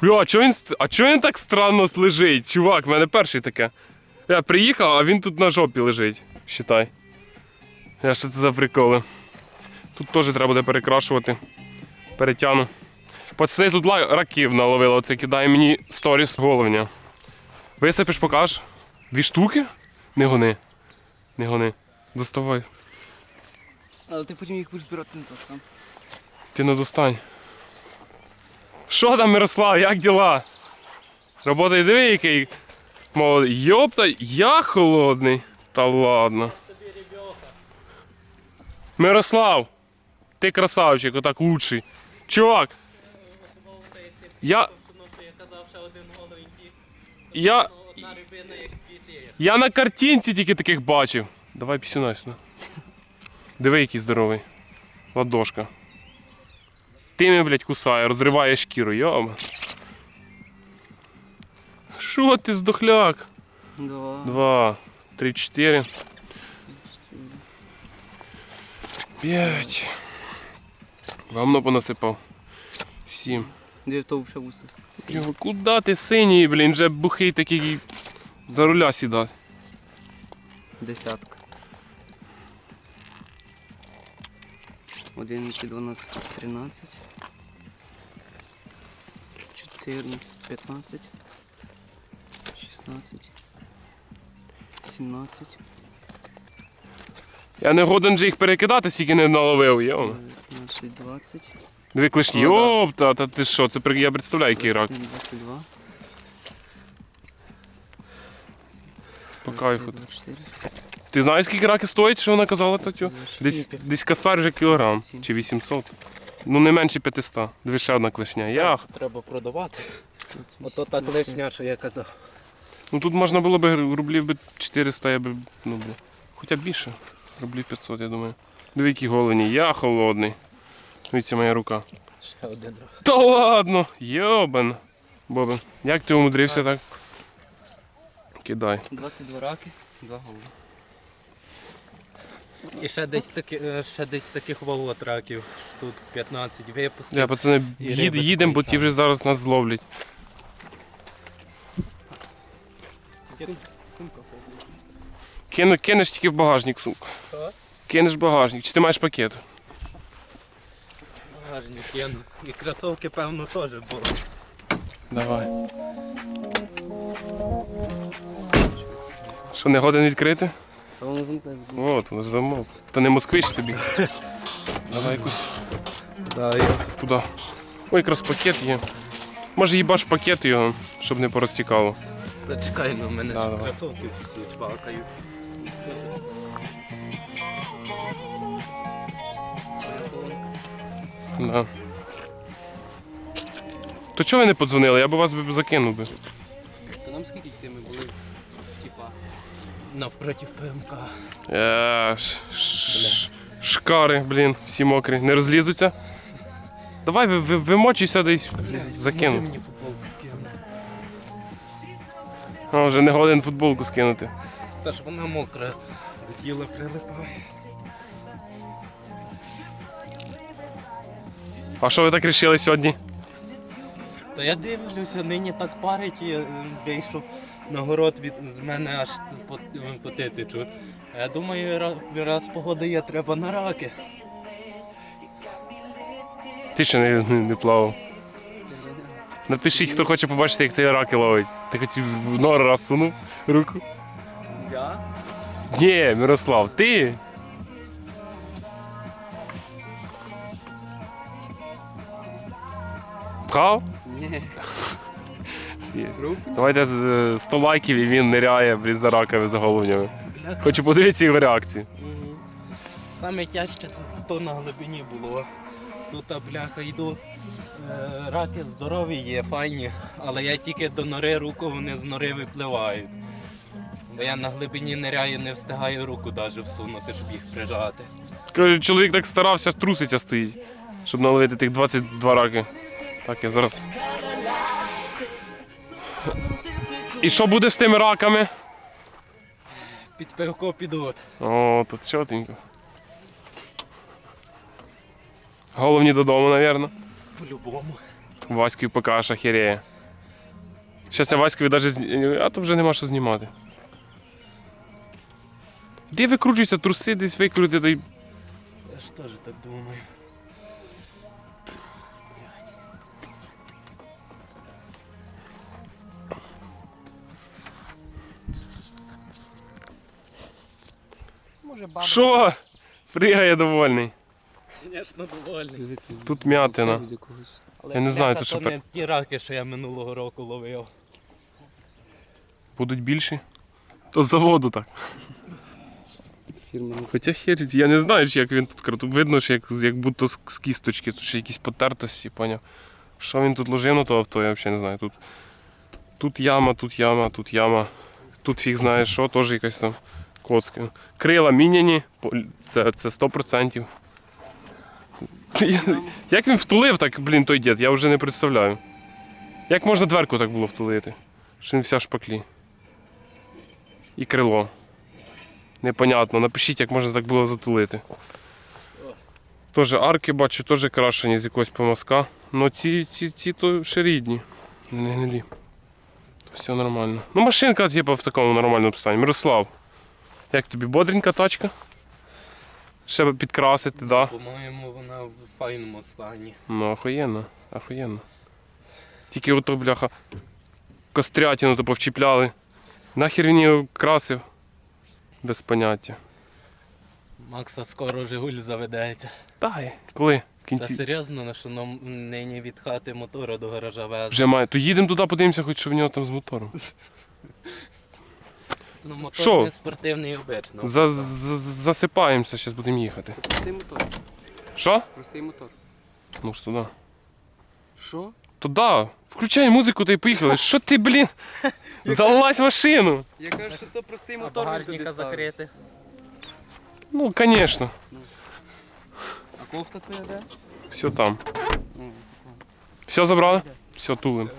Бля, а чого він, а чого він так странно лежить? Чувак, в мене перший таке. Я приїхав, а він тут на жопі лежить. Считай. Я що це за приколи? Тут теж треба буде перекрашувати. Перетяну. Пацани тут раків наловили, оце кидає мені сторіс головня. Висипеш, покажеш? Дві штуки? Не гони. Не гони. Доставай. Але ти потім їх будеш збирати назад сам. Ти не достань. Що там, Мирослав, як діла? Робота диви, який молодий. Йопта, я холодний. Та ладно. Мирослав, ти красавчик, отак лучший. Чувак. Я. Я. Я на картинці тільки таких бачив. Давай пісюна сюди. Диви, який здоровий. Ладошка. Ти мене, блядь, кусає, розриває шкіру, йома. Що ти, здохляк? Два. Два, три, чотири. П'ять. Гамно понасипав. Сім. Дві то вже вуси. Йо, куди ти синій, блін, вже бухий такий за руля сідати. Десятка. 11, 12, 13. 14, 15. 16. 17. Я не годен же їх перекидати, скільки не наловив, йома. 19, 20. Дві клешні. О, да. Йопта, та ти що, це при- я представляю, який рак. 21, 22. По кайфу. 24. Ти знаєш, скільки раки стоїть, що вона казала, Татю? Десь, десь косар вже кілограм чи 800. Ну не менше 500. Диви ще одна клешня. Ях. Треба продавати. Ото так лишня, що я казав. Ну тут можна було б рублів би 400, я би, ну бля. Хоча б більше. Рублів 500, я думаю. Диви, які голені. Я холодний. Дивіться моя рука. Ще один раз. Та ладно, йобан. Бобен, як ти умудрився так? Кидай. 22 раки, 2 голови. І ще десь таки, е, ще десь таких волот раків. Штук 15 випустив. Я, пацани, їд, їдемо, бо ті вже зараз нас зловлять. Кину, кинеш тільки в багажник, сумку. Кинеш в багажник. Чи ти маєш пакет? Багажник кину. І кросовки, певно, теж було. Давай. Що, не годен відкрити? Та воно замкне. О, то ж замов. Та не москвич тобі. Давай якусь Да, туди. Ой, якраз пакет є. Може їбаш пакет його, щоб не порозтікало. Та чекай, ну в мене Да, ж давай. кросовки всі чвакають. Да. То чого ви не подзвонили? Я б вас би закинув би. Навпроти ПМК. Е, ш- ш- Шкари, блін, всі мокрі. Не розлізуться. Давай ви, ви, вимочуйся десь закину. Може мені футболку скинути? О, вже не годен футболку скинути. Та ж вона мокра. До тіла прилипає. А що ви так рішили сьогодні? Та я дивлюся, нині так парить і е, вийшов на город від з мене аж по, по титичу. А Я думаю, ра- раз погода є, треба на раки. Ти ще не, не, не плавав. Напишіть, хто хоче побачити, як цей раки ловить. Ти хоч в нору раз сунув руку. Я? Ні, Мирослав, ти. Пхав? Ні. Є. Давайте е, 100 лайків і він ниряє блін, за раками за головнями. Хочу подивитися його реакцію. Саме тяжче це то на глибині було. Тут бляха йду. е, Раки здорові є, файні, але я тільки до нори руку, вони з нори випливають. Бо я на глибині ниряю, не встигаю руку навіть всунути, щоб їх прижати. Каже, чоловік так старався, трусиця стоїть, щоб наловити тих 22 раки. Так, я зараз. І що буде з тими раками? Під пивко підуть. О, тут чотенько. Головні додому, напевно. По-любому. Ваську покажеш, ахереє. Щас я Васькові навіть зні... А то вже нема що знімати. Де викручуються труси, десь викрути, та й Я ж теж так думаю. Може баба. Що? Пригає довольний. Звісно, довольний. Дивіться, Тут м'ятина. від якогось. Але Я не знаю, бляха, то що то не ті раки, що я минулого року ловив. Будуть більші. То з заводу так. Фірма. Хоча херить, я не знаю, чи як він тут круто. Видно, що як, як будто з, з кісточки, тут ще якісь потертості, поняв. Що він тут ложив на то авто, я взагалі не знаю. Тут, тут яма, тут яма, тут яма. Тут фіг знає що, теж якась там коцка. Крила міняні, це, це 100%. Як він втулив так, блін, той дід, я вже не представляю. Як можна дверку так було втулити? Що він вся шпаклі. І крило. Непонятно. Напишіть, як можна так було затулити. Теж арки бачу, теж крашені з якогось помазка. Ну ці, ці, ці то ще рідні. Не гнилі. Все нормально. Ну машинка, типу, в такому нормальному стані. Мирослав. Як тобі бодренька тачка? Ще би підкрасити, да? По-моєму, вона в файному стані. Ну, охуєнно, охуєнно. Тільки ото, бляха, кострятину то повчіпляли. Нахер він його красив? Без поняття. Макса скоро Жигуль заведеться. Дай, коли? В Та кінці. серйозно, на що нам нині від хати мотора до гаража везли. Вже має. То їдемо туди, подивимося, хоч що в нього там з мотором. Ну, мотор Що? не спортивний обично. За, за, засипаємося, зараз будемо їхати. Простий мотор. Що? Простий мотор. Ну ж туди. Що? Туди. Включай музику та й поїхали. Що ти, блін? Залазь в машину. Я кажу, що це простий А мотор. він туди багажника ставить. закрити. Ну, звісно. А кофта твоя де? Все там. Ну, Все забрали? Все, тулим.